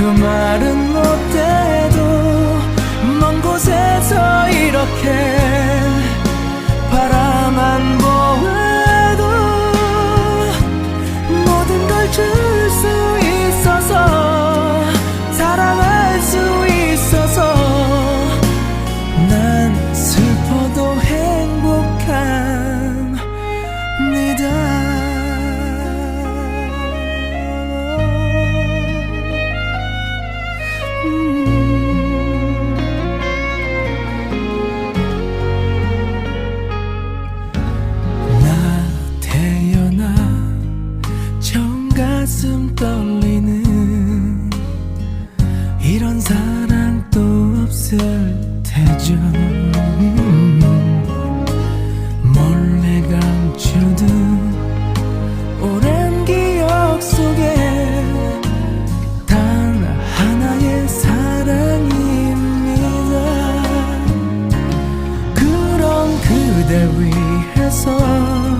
그 말은 없을 테죠 몰래 감추둔 오랜 기억 속에 단 하나의 사랑입니다. 그런 그대 위해서